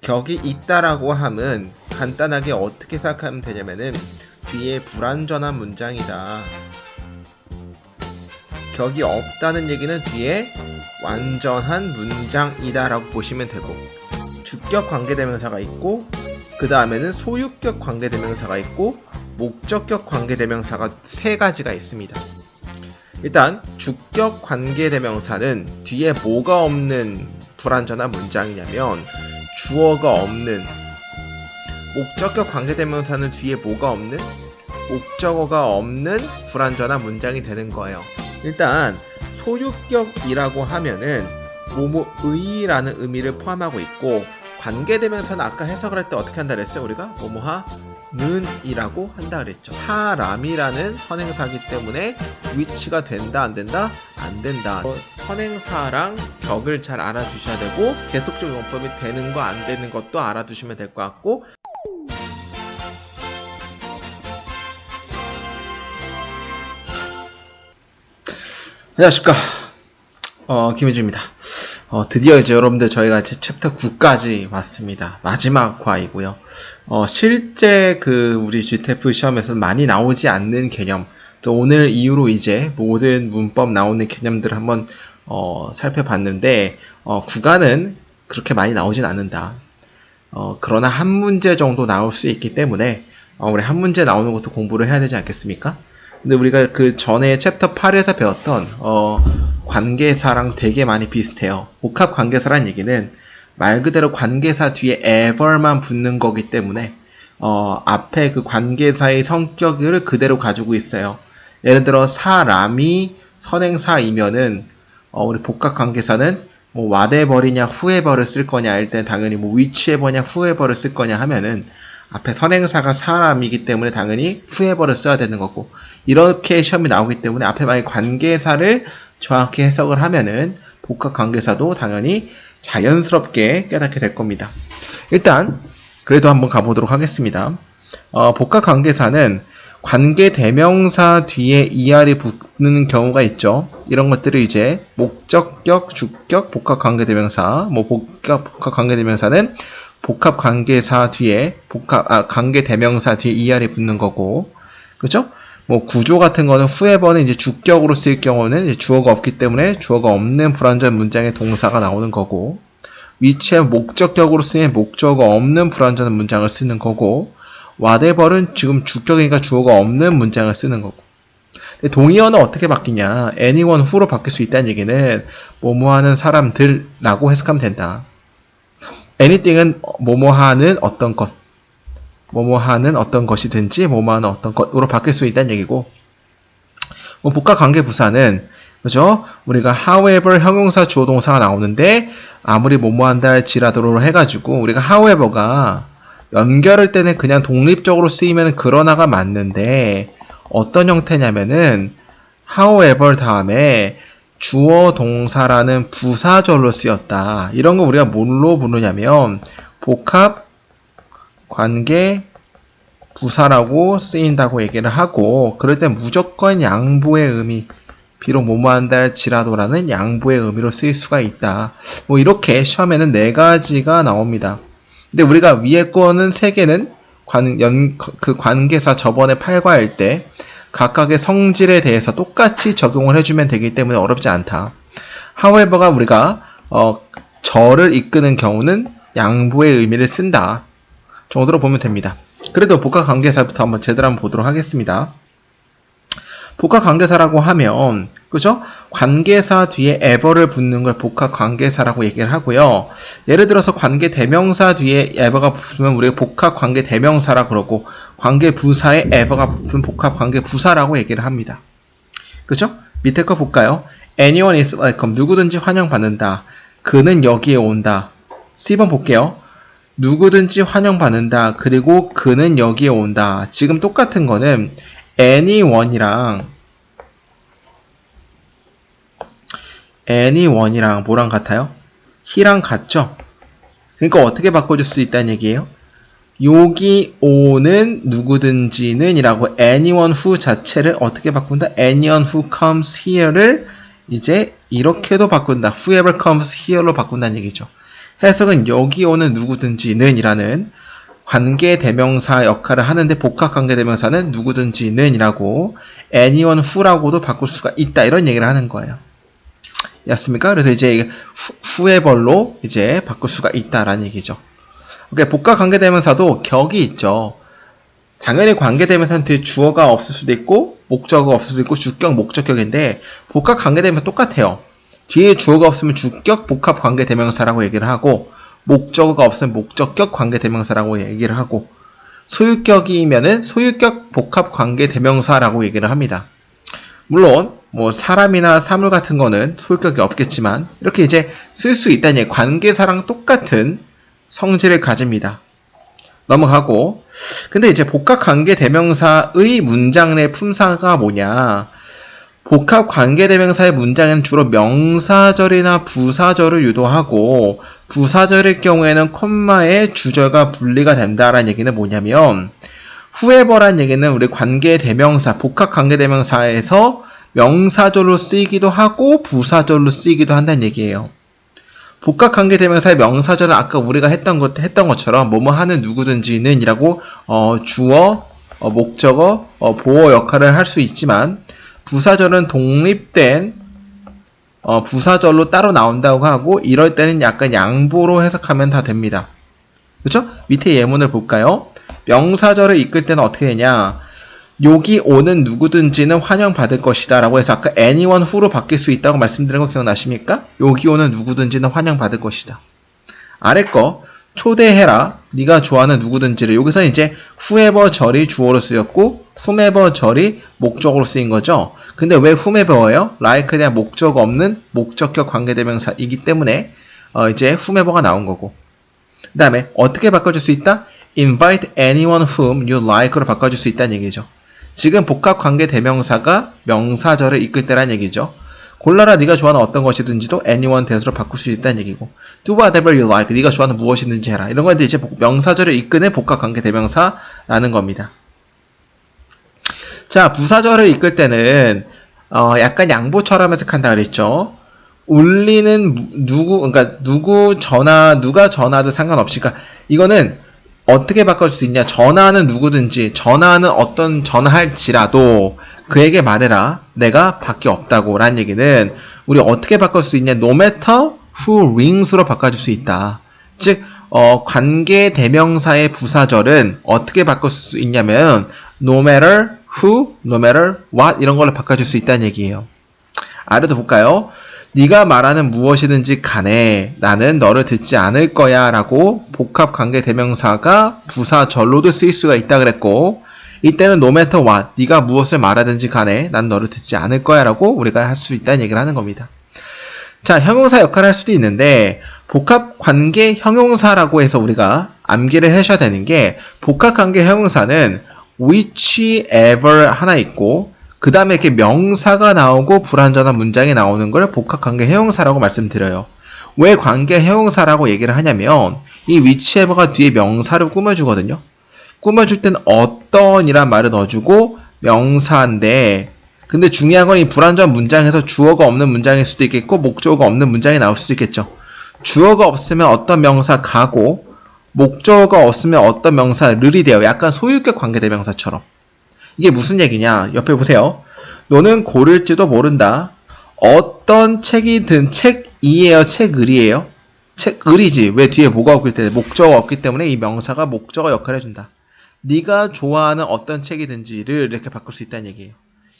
격이 있다라고 함은 간단하게 어떻게 생각하면 되냐면은 뒤에 불완전한 문장이다. 격이 없다는 얘기는 뒤에 완전한 문장이다라고 보시면 되고 주격 관계대명사가 있고 그 다음에는 소유격 관계대명사가 있고 목적격 관계대명사가 세 가지가 있습니다. 일단 주격 관계대명사는 뒤에 뭐가 없는 불완전한 문장이냐면 주어가 없는 목적격 관계대명사는 뒤에 뭐가 없는 목적어가 없는 불완전한 문장이 되는 거예요. 일단 소유격이라고 하면은 뭐뭐의라는 의미를 포함하고 있고 관계대명사는 아까 해석을 할 때 어떻게 한다 그랬어요? 우리가 뭐뭐하 는 이라고 한다 그랬죠. 사람이라는 선행사기 때문에 위치가 된다 안 된다 안 된다. 어, 선행사랑 격을 잘 알아주셔야 되고 계속적 용법이 되는 거 안 되는 것도 알아두시면 될 것 같고 안녕하십니까. 어, 김혜주입니다. 어, 드디어 이제 여러분들 저희가 이제 챕터 9까지 왔습니다. 마지막 과이고요. 어, 실제 그 우리 GTF 시험에서 많이 나오지 않는 개념, 또 오늘 이후로 이제 모든 문법 나오는 개념들을 한번 어, 살펴봤는데 어, 구간은 그렇게 많이 나오진 않는다. 어, 그러나 한 문제 정도 나올 수 있기 때문에 어, 우리 한 문제 나오는 것도 공부를 해야 되지 않겠습니까? 근데 우리가 그 전에 챕터 8에서 배웠던 어, 관계사랑 되게 많이 비슷해요. 복합 관계사란 얘기는 말 그대로 관계사 뒤에 ever만 붙는 거기 때문에 어, 앞에 그 관계사의 성격을 그대로 가지고 있어요. 예를 들어 사람이 선행사이면은 어, 우리 복합 관계사는 뭐 whatever이냐 whoever를 쓸 거냐 일단 당연히 뭐 whichever냐 whoever를 쓸 거냐 하면은 앞에 선행사가 사람이기 때문에 당연히 whoever를 써야 되는 거고 이렇게 시험이 나오기 때문에 앞에 만약 관계사를 정확히 해석을 하면은 복합 관계사도 당연히 자연스럽게 깨닫게 될 겁니다. 일단 그래도 한번 가보도록 하겠습니다. 어, 복합 관계사는 관계 대명사 뒤에 er이 붙는 경우가 있죠. 이런 것들을 이제 목적격, 주격, 복합 관계 대명사, 뭐 복합 복합 관계 대명사는 복합 관계사 뒤에 복합 아 관계 대명사 뒤에 er이 붙는 거고, 그죠? 뭐 구조 같은 거는 후에버는 이제 주격으로 쓰일 경우는 주어가 없기 때문에 주어가 없는 불완전 문장의 동사가 나오는 거고, 위치의 목적격으로 쓰인 목적어가 없는 불완전한 문장을 쓰는 거고, whatever는 지금 주격이니까 주어가 없는 문장을 쓰는 거고. 동의어는 어떻게 바뀌냐? anyone who로 바뀔 수 있다는 얘기는 뭐뭐 하는 사람들라고 해석하면 된다. anything은 뭐뭐 하는 어떤 것, 뭐뭐 하는 어떤 것이든지 뭐뭐 하는 어떤 것으로 바뀔 수 있다는 얘기고. 뭐 복합 관계 부사는 그죠? 우리가 however 형용사 주어 동사가 나오는데 아무리 뭐뭐 한다 할지라도로 해가지고 우리가 however가 연결할 때는 그냥 독립적으로 쓰이면 그러나가 맞는데 어떤 형태냐면은 however 다음에 주어 동사라는 부사절로 쓰였다. 이런 거 우리가 뭘로 부르냐면 복합 관계 부사라고 쓰인다고 얘기를 하고 그럴 때 무조건 양보의 의미 비록 뭐뭐한다 할지라도라는 양보의 의미로 쓰일 수가 있다. 뭐 이렇게 시험에는 네 가지가 나옵니다. 근데 우리가 위에 거는 세 개는 관, 연, 그 관계사 저번에 8과일 때 각각의 성질에 대해서 똑같이 적용을 해주면 되기 때문에 어렵지 않다. however가 우리가 어, 저를 이끄는 경우는 양보의 의미를 쓴다. 정도로 보면 됩니다. 그래도 복합 관계사부터 한번 제대로 한번 보도록 하겠습니다. 복합 관계사라고 하면 그죠? 관계사 뒤에 ever를 붙는 걸 복합 관계사라고 얘기를 하고요. 예를 들어서 관계 대명사 뒤에 ever가 붙으면 우리가 복합 관계 대명사라 그러고 관계 부사에 ever가 붙으면 복합 관계 부사라고 얘기를 합니다. 그죠? 밑에 거 볼까요? anyone is welcome. 누구든지 환영받는다. 그는 여기에 온다. 10번 볼게요. 누구든지 환영받는다. 그리고 그는 여기에 온다. 지금 똑같은 거는 anyone이랑 anyone이랑 뭐랑 같아요? he랑 같죠? 그러니까 어떻게 바꿔줄 수 있다는 얘기예요? 여기 오는 누구든지는 이라고 anyone who 자체를 어떻게 바꾼다? anyone who comes here를 이제 이렇게도 바꾼다. whoever comes here로 바꾼다는 얘기죠. 해석은 여기 오는 누구든지는 이라는 관계 대명사 역할을 하는데 복합 관계 대명사는 누구든지는 이라고 anyone who라고도 바꿀 수가 있다. 이런 얘기를 하는 거예요. 였습니까? 그래서 이제 후, 의 벌로 이제 바꿀 수가 있다라는 얘기죠. 오케이, 복합 관계 대명사도 격이 있죠. 당연히 관계 대명사는 뒤에 주어가 없을 수도 있고 목적어가 없을 수도 있고 주격, 목적격인데 복합 관계 대명사 똑같아요. 뒤에 주어가 없으면 주격 복합 관계 대명사라고 얘기를 하고 목적어가 없으면 목적격 관계 대명사라고 얘기를 하고 소유격이면은 소유격 복합 관계 대명사라고 얘기를 합니다. 물론 뭐 사람이나 사물 같은 거는 소유격이 없겠지만 이렇게 이제 쓸 수 있다니 관계사랑 똑같은 성질을 가집니다. 넘어가고 근데 이제 복합 관계 대명사의 문장 내 품사가 뭐냐? 복합 관계 대명사의 문장에는 주로 명사절이나 부사절을 유도하고 부사절일 경우에는 콤마의 주절과 분리가 된다라는 얘기는 뭐냐면 후에버란 얘기는 우리 관계 대명사 복합 관계 대명사에서 명사절로 쓰이기도 하고 부사절로 쓰이기도 한다는 얘기예요. 복합 관계 대명사의 명사절은 아까 우리가 했던 것 했던 것처럼 뭐뭐 하는 누구든지는이라고 어, 주어, 어, 목적어, 어, 보어 역할을 할 수 있지만 부사절은 독립된 어, 부사절로 따로 나온다고 하고 이럴 때는 약간 양보로 해석하면 다 됩니다. 그렇죠? 밑에 예문을 볼까요? 명사절을 이끌 때는 어떻게 되냐? 여기 오는 누구든지는 환영받을 것이다 라고 해서 아까 anyone who로 바뀔 수 있다고 말씀드린 거 기억나십니까? 여기 오는 누구든지는 환영받을 것이다. 아래 거 초대해라. 네가 좋아하는 누구든지를 여기서 이제 whoever 절이 주어로 쓰였고 whomever 절이 목적으로 쓰인 거죠. 근데 왜 whomever예요? like에 대한 목적 없는 목적격 관계대명사이기 때문에 어 이제 whomever가 나온 거고. 그 다음에 어떻게 바꿔줄 수 있다? invite anyone whom you like로 바꿔줄 수 있다는 얘기죠. 지금 복합 관계 대명사가 명사절을 이끌 때란 얘기죠. 골라라 네가 좋아하는 어떤 것이든지도 anyone 대수로 바꿀 수 있다는 얘기고. Do whatever you like. 네가 좋아하는 무엇이든지 해라. 이런 건데 이제 명사절을 이끄는 복합관계 대명사라는 겁니다. 자 부사절을 이끌 때는 어, 약간 양보처럼 해석한다 그랬죠. 울리는 누구 그러니까 누구 전화 누가 전화도 상관없이. 그러니까 이거는 어떻게 바꿔줄 수 있냐? 전화는 누구든지 전화는 어떤 전화할지라도 그에게 말해라. 내가 밖에 없다고. 라는 얘기는 우리 어떻게 바꿀 수 있냐. no matter who rings로 바꿔줄 수 있다. 즉, 어, 관계 대명사의 부사절은 어떻게 바꿀 수 있냐면 no matter who, no matter what 이런 걸로 바꿔줄 수 있다는 얘기예요. 아래도 볼까요? 네가 말하는 무엇이든지 간에 나는 너를 듣지 않을 거야 라고 복합 관계 대명사가 부사절로도 쓰일 수가 있다 그랬고 이때는 no matter what, 네가 무엇을 말하든지 간에 난 너를 듣지 않을 거야 라고 우리가 할 수 있다는 얘기를 하는 겁니다. 자, 형용사 역할을 할 수도 있는데 복합 관계 형용사라고 해서 우리가 암기를 하셔야 되는 게 복합 관계 형용사는 whichever 하나 있고 그 다음에 이렇게 명사가 나오고 불완전한 문장이 나오는 걸 복합 관계 형용사라고 말씀드려요. 왜 관계 형용사라고 얘기를 하냐면 이 whichever가 뒤에 명사를 꾸며주거든요. 꾸며줄 땐 어떤이란 말을 넣어주고 명사인데 근데 중요한 건 이 불완전 문장에서 주어가 없는 문장일 수도 있겠고 목적어가 없는 문장이 나올 수도 있겠죠. 주어가 없으면 어떤 명사 가고 목적어가 없으면 어떤 명사 를이 돼요. 약간 소유격 관계대명사처럼. 이게 무슨 얘기냐? 옆에 보세요. 너는 고를지도 모른다. 어떤 책이든 책이에요, 책을이에요? 책을이지. 왜 뒤에 뭐가 없기 때문에 목적어가 없기 때문에 이 명사가 목적어 역할을 해준다. 네가 좋아하는 어떤 책이든지를 이렇게 바꿀 수 있다는 얘기예요.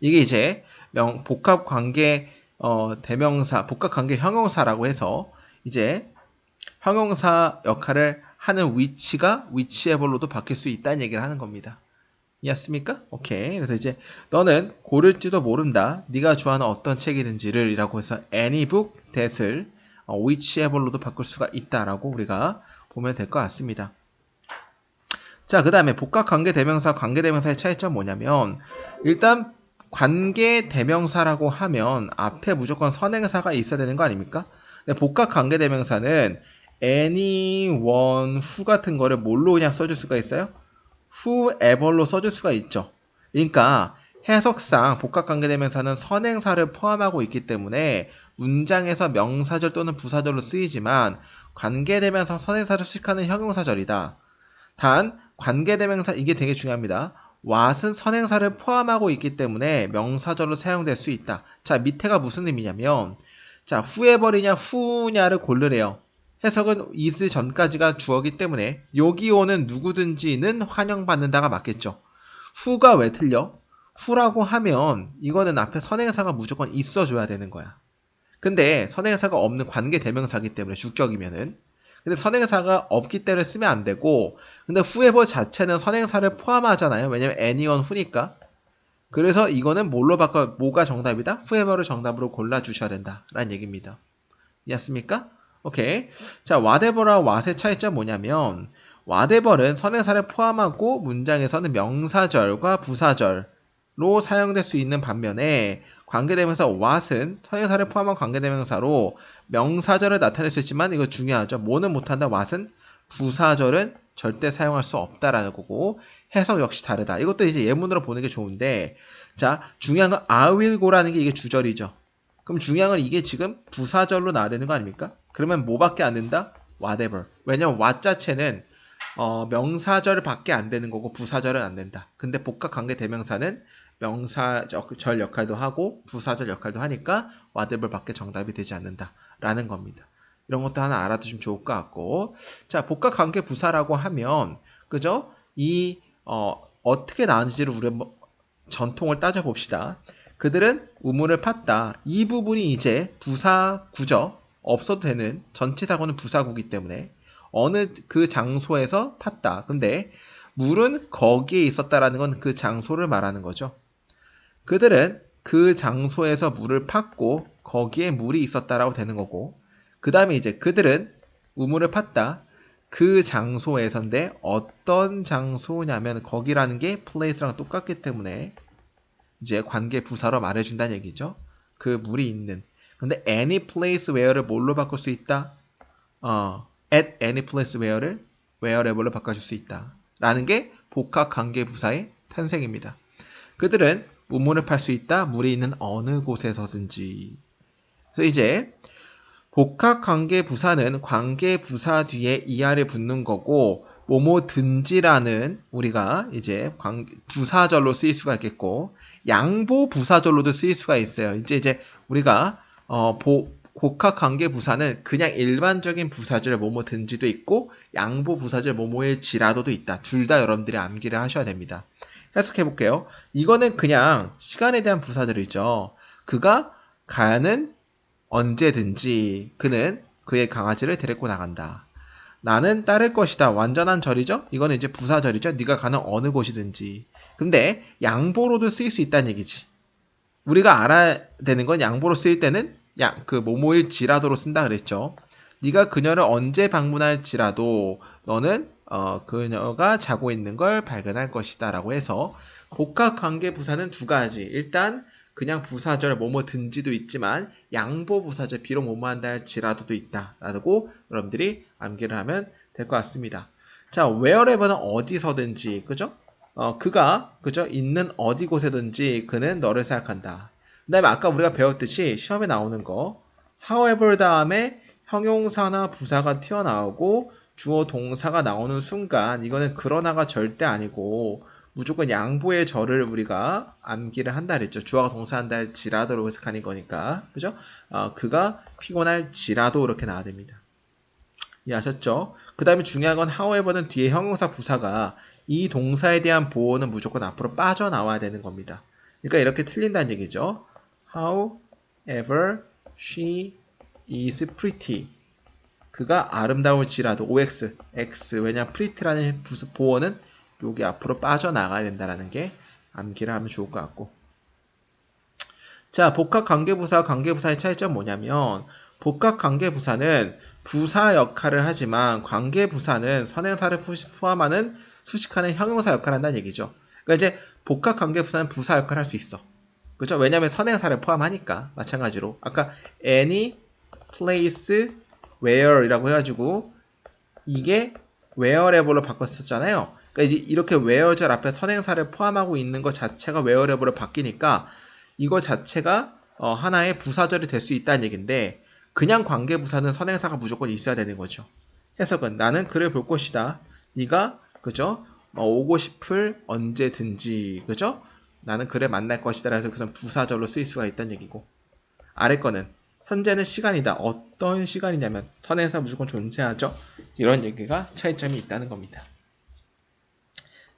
이게 이제 명, 복합 관계 어, 대명사, 복합 관계 형용사라고 해서 이제 형용사 역할을 하는 위치가 위치에벌로도 바뀔 수 있다는 얘기를 하는 겁니다. 이해했습니까? 오케이. 그래서 이제 너는 고를지도 모른다. 네가 좋아하는 어떤 책이든지를 이라고 해서 any book that을 어, whichever로도 바꿀 수가 있다라고 우리가 보면 될 것 같습니다. 자, 그 다음에 복합 관계 대명사, 관계 대명사의 차이점 뭐냐면 일단 관계 대명사라고 하면 앞에 무조건 선행사가 있어야 되는 거 아닙니까? 복합 관계 대명사는 anyone, who 같은 거를 뭘로 그냥 써줄 수가 있어요? whoever로 써줄 수가 있죠. 그러니까 해석상 복합관계대명사는 선행사를 포함하고 있기 때문에 문장에서 명사절 또는 부사절로 쓰이지만 관계대명사 선행사를 수식하는 형용사절이다. 단 관계대명사 이게 되게 중요합니다. what은 선행사를 포함하고 있기 때문에 명사절로 사용될 수 있다. 자 밑에가 무슨 의미냐면 자 후에버리냐 후냐를 고르래요. 해석은 is 전까지가 주어기 때문에 여기 오는 누구든지는 환영받는다가 맞겠죠. 후가 왜 틀려? 후라고 하면 이거는 앞에 선행사가 무조건 있어줘야 되는 거야. 근데 선행사가 없는 관계 대명사기 때문에 주격이면은 근데 선행사가 없기 때문에 쓰면 안 되고 근데 후에버 자체는 선행사를 포함하잖아요. 왜냐면 anyone 후니까. 그래서 이거는 뭘로 바꿔 뭐가 정답이다? 후에버를 정답으로 골라 주셔야 된다라는 얘기입니다. 이해했습니까? 오케이. 자, whatever와 what의 차이점 뭐냐면 whatever은 선행사를 포함하고 문장에서는 명사절과 부사절 로 사용될 수 있는 반면에 관계대명사 what은 선행사를 포함한 관계대명사로 명사절을 나타낼 수 있지만 이거 중요하죠. 뭐는 못한다. what은 부사절은 절대 사용할 수 없다라는 거고 해석 역시 다르다. 이것도 이제 예문으로 보는 게 좋은데 자 중요한 건 I will go라는 게 이게 주절이죠. 그럼 중요한 건 이게 지금 부사절로 나야 되는 거 아닙니까? 그러면 뭐밖에 안 된다? whatever. 왜냐면 what 자체는 어, 명사절 밖에 안 되는 거고 부사절은 안 된다. 근데 복합 관계 대명사는 명사절 역할도 하고 부사절 역할도 하니까 whatever밖에 정답이 되지 않는다라는 겁니다. 이런 것도 하나 알아두시면 좋을 것 같고 자 복합 관계 부사라고 하면 그죠? 이 어, 어떻게 나왔는지를 우리 뭐 전통을 따져 봅시다. 그들은 우물을 팠다. 이 부분이 이제 부사구죠. 없어도 되는 전치사고는 부사구기 때문에 어느 그 장소에서 팠다. 근데 물은 거기에 있었다라는 건 그 장소를 말하는 거죠. 그들은 그 장소에서 물을 팠고 거기에 물이 있었다라고 되는 거고 그 다음에 이제 그들은 우물을 팠다. 그 장소에서인데 어떤 장소냐면 거기라는 게 place랑 똑같기 때문에 이제 관계 부사로 말해준다는 얘기죠. 그 물이 있는. 근데 any place where를 뭘로 바꿀 수 있다? 어, at any place where를 wherever로 바꿔줄 수 있다. 라는 게 복합 관계 부사의 탄생입니다. 그들은 우물을 팔 수 있다. 물이 있는 어느 곳에서든지. 그래서 이제 복합 관계 부사는 관계 부사 뒤에 이하를 붙는 거고 뭐뭐든지라는 우리가 이제 부사절로 쓰일 수가 있겠고 양보 부사절로도 쓰일 수가 있어요. 이제 이제 우리가 어, 보, 복합 관계 부사는 그냥 일반적인 부사절 뭐뭐든지도 있고 양보 부사절 뭐뭐일지라도도 있다. 둘 다 여러분들이 암기를 하셔야 됩니다. 해석해 볼게요. 이거는 그냥 시간에 대한 부사절이죠. 그가 가는 언제든지 그는 그의 강아지를 데리고 나간다. 나는 따를 것이다. 완전한 절이죠? 이거는 이제 부사절이죠. 네가 가는 어느 곳이든지. 근데 양보로도 쓰일 수 있다는 얘기지. 우리가 알아야 되는 건 양보로 쓰일 때는 양, 그 모모일지라도로 쓴다 그랬죠. 네가 그녀를 언제 방문할지라도 너는 어, 그녀가 자고 있는 걸 발견할 것이다 라고 해서 복합 관계 부사는 두 가지. 일단 그냥 부사절 뭐뭐 든지도 있지만 양보 부사절 비록 뭐뭐 한다 할지라도도 있다 라고 여러분들이 암기를 하면 될 것 같습니다. 자, wherever는 어디서든지 그죠? 어, 그가 그죠? 있는 어디 곳에든지 그는 너를 생각한다. 그 다음에 아까 우리가 배웠듯이 시험에 나오는 거 however 다음에 형용사나 부사가 튀어나오고 주어 동사가 나오는 순간 이거는 그러나가 절대 아니고 무조건 양보의 절을 우리가 암기를 한다 그랬죠. 주어가 동사한다 할지라도로 해석하는 거니까. 그죠? 어, 그가 피곤할지라도 이렇게 나와야 됩니다. 이해하셨죠? 그 다음에 중요한 건 however는 뒤에 형용사 부사가 이 동사에 대한 보호는 무조건 앞으로 빠져나와야 되는 겁니다. 그러니까 이렇게 틀린다는 얘기죠. However, she is pretty. 그가 아름다울지라도 OX, X. 왜냐, pretty라는 보어는 여기 앞으로 빠져나가야 된다는 게 암기를 하면 좋을 것 같고. 자, 복합 관계부사 관계부사의 차이점 뭐냐면 복합 관계부사는 부사 역할을 하지만 관계부사는 선행사를 포함하는 수식하는 형용사 역할을 한다는 얘기죠. 그러니까 이제 복합 관계부사는 부사 역할을 할 수 있어. 그죠? 왜냐하면 선행사를 포함하니까 마찬가지로 아까 any place where이라고 해가지고 이게 wherever로 바꿨었잖아요. 그러니까 이제 이렇게 where절 앞에 선행사를 포함하고 있는 것 자체가 wherever로 바뀌니까 이거 자체가 어, 하나의 부사절이 될 수 있다는 얘기인데 그냥 관계부사는 선행사가 무조건 있어야 되는 거죠. 해석은 나는 그를 볼 것이다. 네가 그죠? 어, 오고 싶을 언제든지 그죠? 나는 그를 만날 것이다. 그래서 그것은 부사절로 쓰일 수가 있다는 얘기고 아래 거는 현재는 시간이다. 어떤 시간이냐면 선행사 무조건 존재하죠. 이런 얘기가 차이점이 있다는 겁니다.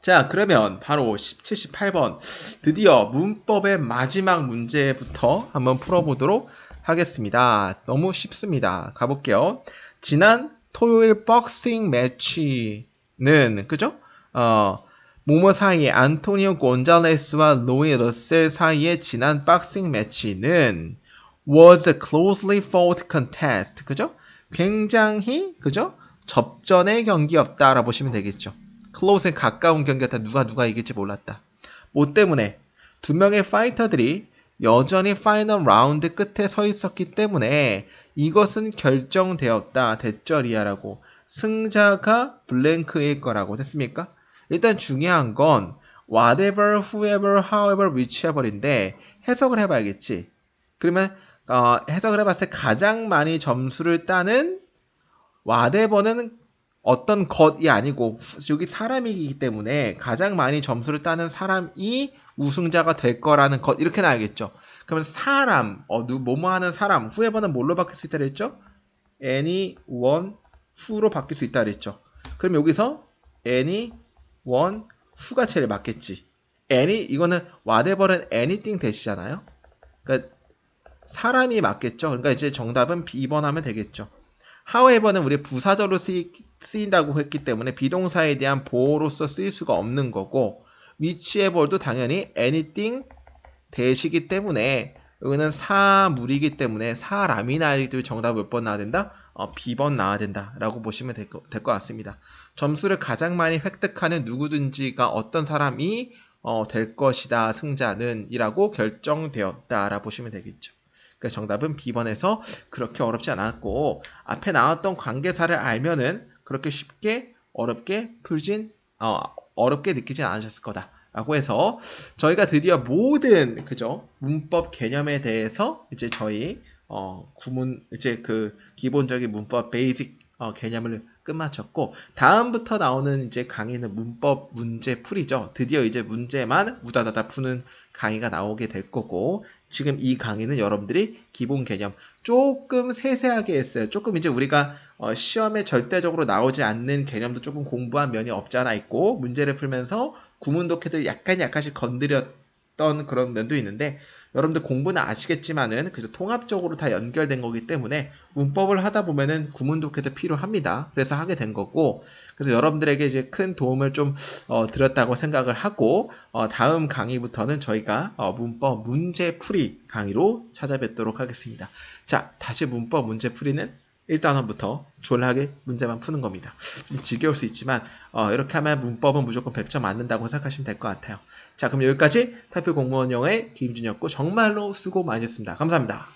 자, 그러면 바로 17, 18번 드디어 문법의 마지막 문제부터 한번 풀어보도록 하겠습니다. 너무 쉽습니다. 가볼게요. 지난 토요일 박싱 매치는 그죠? 어, 모모 사이에 안토니오 곤잘레스와 로이 러셀 사이의 지난 박싱 매치는 was a closely fought contest. 그죠? 굉장히 그죠? 접전의 경기였다라고 보시면 되겠죠. close에 가까운 경기였다. 누가 누가 이길지 몰랐다. 뭐 때문에 두 명의 파이터들이 여전히 파이널 라운드 끝에 서 있었기 때문에 이것은 결정되었다. 대절이야라고. 승자가 블랭크일 거라고 됐습니까? 일단 중요한 건 whatever, whoever, however, whichever인데 해석을 해봐야겠지. 그러면 어, 해석을 해봤을 때 가장 많이 점수를 따는 whatever는 어떤 것이 아니고 여기 사람이기 때문에 가장 많이 점수를 따는 사람이 우승자가 될 거라는 것 이렇게 나야겠죠. 그러면 사람 어 누 뭐뭐 하는 사람 후에버는 뭘로 바뀔 수 있다 그랬죠? anyone who로 바뀔 수 있다 그랬죠. 그럼 여기서 anyone who가 제일 맞겠지. any 이거는 whatever는 anything 대시잖아요. 그러니까 사람이 맞겠죠. 그러니까 이제 정답은 B번 하면 되겠죠. however는 우리 부사절로 쓰이, 쓰인다고 했기 때문에 비동사에 대한 보호로서 쓰일 수가 없는 거고 whichever도 당연히 anything 대시기 때문에 여기는 사물이기 때문에 사람이 나야 되기 때문에 정답 몇 번 나와야 된다? 어, B번 나와야 된다 라고 보시면 될 것 같습니다. 점수를 가장 많이 획득하는 누구든지가 어떤 사람이 어, 될 것이다 승자는 이라고 결정되었다 라고 보시면 되겠죠. 그래서 정답은 B번에서 그렇게 어렵지 않았고 앞에 나왔던 관계사를 알면은 그렇게 쉽게 어렵게 풀진 어, 어렵게 느끼진 않으셨을 거다. 라고 해서 저희가 드디어 모든 그죠 문법 개념에 대해서 이제 저희 어, 구문 이제 그 기본적인 문법 베이직 어, 개념을 끝마쳤고 다음부터 나오는 이제 강의는 문법 문제 풀이죠. 드디어 이제 문제만 우다다다 푸는 강의가 나오게 될 거고 지금 이 강의는 여러분들이 기본 개념 조금 세세하게 했어요. 조금 이제 우리가 어, 시험에 절대적으로 나오지 않는 개념도 조금 공부한 면이 없지 않아 있고 문제를 풀면서 구문독해도 약간 약간씩 건드렸던 그런 면도 있는데 여러분들 공부는 아시겠지만은 그저 통합적으로 다 연결된 거기 때문에 문법을 하다 보면은 구문독해도 필요합니다. 그래서 하게 된 거고 그래서 여러분들에게 이제 큰 도움을 좀 어, 드렸다고 생각을 하고 어, 다음 강의부터는 저희가 어, 문법 문제 풀이 강의로 찾아뵙도록 하겠습니다. 자 다시 문법 문제 풀이는 1단원부터 졸라게 문제만 푸는 겁니다. 지겨울 수 있지만 어, 이렇게 하면 문법은 무조건 100점 맞는다고 생각하시면 될 것 같아요. 자 그럼 여기까지 탈표 공무원 영어의 김준이었고 정말로 수고 많으셨습니다. 감사합니다.